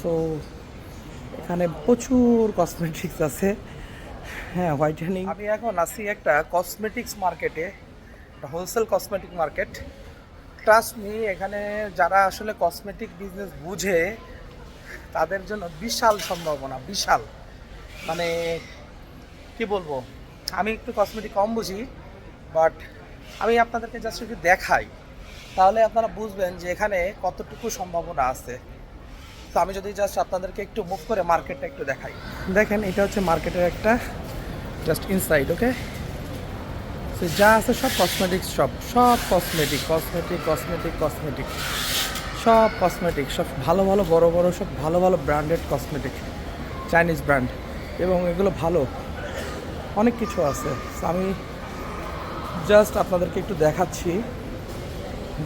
So এখানে প্রচুর cosmetics আছে। হ্যাঁ হোয়াইটেনিং আমি এখন আছি একটা কসমেটিক্স মার্কেটে wholesale cosmetic market trust me এখানে যারা আসলে কসমেটিক বিজনেস বুঝে, তাদের জন্য বিশাল সম্ভাবনা, বিশাল। মানে কি বলব? আমি একটু কসমেটিক কম বুঝি বাট আমি আপনাদেরকে জাস্ট একটু দেখাই। তাহলে আপনারা বুঝবেন যে এখানে কতটুকু সম্ভাবনা আছে। তো আমি যদি জাস্ট আপনাদেরকে একটু মুভ করে মার্কেটটা একটু দেখাই। দেখেন, এটা হচ্ছে মার্কেটের একটা জাস্ট ইনসাইড ওকে তো যা আছে সব কসমেটিক্স সব সব কসমেটিক কসমেটিক কসমেটিক কসমেটিক সব কসমেটিক সব ভালো ভালো, বড় বড়, সব ভালো ভালো ব্র্যান্ডেড কসমেটিক চাইনিজ ব্র্যান্ড এবং এগুলো ভালো, অনেক কিছু আছে। আমি জাস্ট আপনাদেরকে একটু দেখাচ্ছি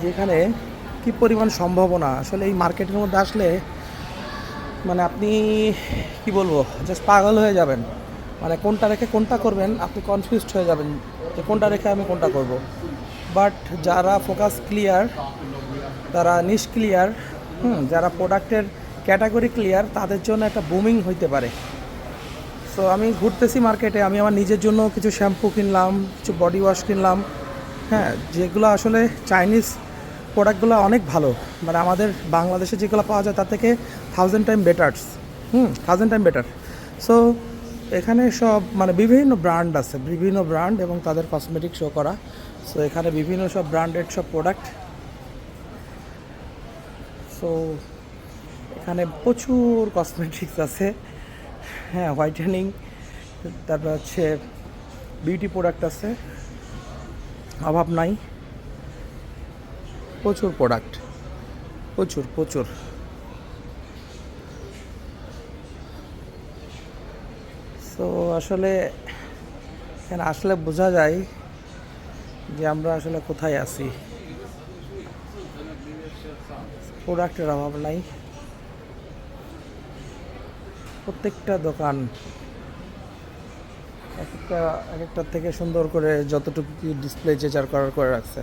যে এখানে কী পরিমাণ সম্ভাবনা। আসলে এই মার্কেটের মধ্যে আসলে মানে আপনি, কি বলব জাস্ট পাগল হয়ে যাবেন। মানে কোনটা রেখে কোনটা করবেন, আপনি কনফিউজড হয়ে যাবেন যে কোনটা রেখে আমি কোনটা করব। বাট যারা ফোকাস ক্লিয়ার তারা নিষ্ক্লিয়ার হুম, যারা প্রোডাক্টের ক্যাটাগরি ক্লিয়ার তাদের জন্য একটা বুমিং হইতে পারে। সো আমি ঘুরতেছি মার্কেটে আমি আমার নিজের জন্য কিছু শ্যাম্পু কিনলাম, কিছু বডি ওয়াশ কিনলাম। হ্যাঁ যেগুলো আসলে চাইনিজ প্রোডাক্টগুলো অনেক ভালো। মানে আমাদের বাংলাদেশে যেগুলো পাওয়া যায়, তার থেকে thousand time betters hmm thousand time better so এখানে সব মানে বিভিন্ন ব্র্যান্ড আছে, বিভিন্ন ব্র্যান্ড এবং তাদের কসমেটিক শো করা। সো এখানে বিভিন্ন সব ব্র্যান্ডেড সব প্রোডাক্ট সো এখানে প্রচুর কসমেটিক্স আছে। হ্যাঁ হোয়াইটেনিং তারপর হচ্ছে বিউটি প্রোডাক্ট আছে। অভাব নাই। প্রচুর প্রোডাক্ট প্রচুর প্রচুর। সো আসলে এখানে আসলে বোঝা যায় যে আমরা আসলে কোথায় আছি। প্রোডাক্টের অভাব নাই। প্রত্যেকটা দোকান এক একটা, এক একটার থেকে সুন্দর করে যতটুকু ডিসপ্লে চেচার করার করে রাখছে।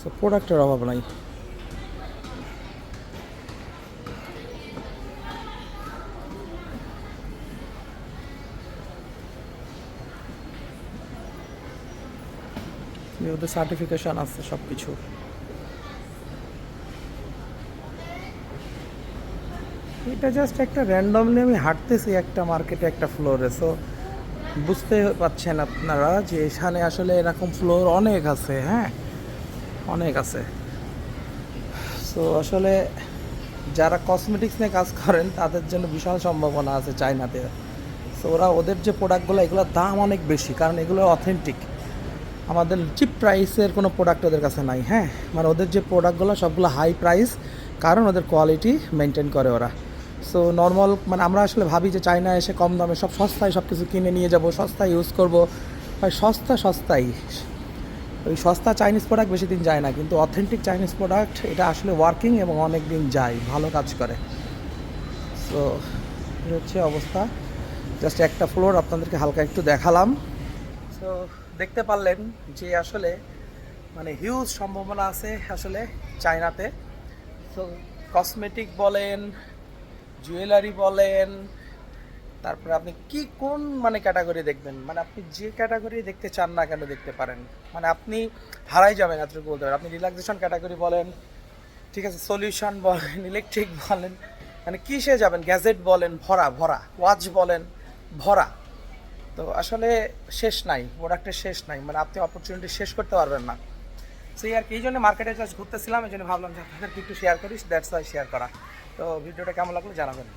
সো প্রোডাক্টের অভাব নাই। ওদের সার্টিফিকেশন আছে সব কিছু এটা জাস্ট একটা র্যান্ডমলি আমি হাঁটতেছি একটা মার্কেটে একটা ফ্লোরে সো বুঝতে পারছেন আপনারা যে এখানে আসলে এরকম ফ্লোর অনেক আছে হ্যাঁ? অনেক আছে। সো আসলে যারা কসমেটিক্স নিয়ে কাজ করেন, তাদের জন্য বিশাল সম্ভাবনা আছে চায়নাতে। সো ওরা ওদের যে প্রোডাক্টগুলো এগুলোর দাম অনেক বেশি, কারণ এগুলো অথেন্টিক আমাদের চিপ প্রাইসের কোনো প্রোডাক্ট ওদের কাছে নাই হ্যাঁ? মানে ওদের যে প্রোডাক্টগুলো সবগুলো হাই প্রাইস কারণ ওদের কোয়ালিটি মেনটেন করে ওরা। সো নর্মাল মানে আমরা আসলে ভাবি যে চায়না এসে কম দামে সব সস্তায় সব কিছু কিনে নিয়ে যাব, সস্তায় ইউজ করব। সস্তা সস্তাই। ওই সস্তা চাইনিজ প্রোডাক্ট বেশি দিন যায় না, কিন্তু অথেন্টিক চাইনিজ প্রোডাক্ট এটা আসলে ওয়ার্কিং এবং অনেক দিন যায়, ভালো কাজ করে। সো হচ্ছে অবস্থা। জাস্ট একটা ফ্লোর আপনাদেরকে হালকা একটু দেখালাম। সো দেখতে পারলেন যে আসলে মানে হিউজ সম্ভাবনা আছে আসলে চায়নাতে সো কসমেটিক বলেন জুয়েলারি বলেন তারপরে আপনি কি কোন মানে ক্যাটাগরি দেখবেন? মানে আপনি যে ক্যাটাগরি দেখতে চান না কেন দেখতে পারেন? মানে আপনি হারাই যাবেন এতটুকু বলতে পারেন। আপনি রিল্যাক্সেশন ক্যাটাগরি বলেন, ঠিক আছে সলিউশন বলেন ইলেকট্রিক বলেন মানে কিসে যাবেন? গ্যাজেট বলেন, ভরা ভরা ওয়াচ বলেন, ভরা। তো আসলে শেষ নাই প্রোডাক্টের শেষ নাই মানে আপনি অপরচুনিটি শেষ করতে পারবেন না। সেই আর কি, এই জন্য মার্কেটে জাস্ট ঘুরতেছিলাম, এই জন্য ভাবলাম যে আপনাদেরকে একটু শেয়ার করিস দ্যাটস ওয়াই শেয়ার করা। তো ভিডিওটা কেমন লাগল জানাবেন।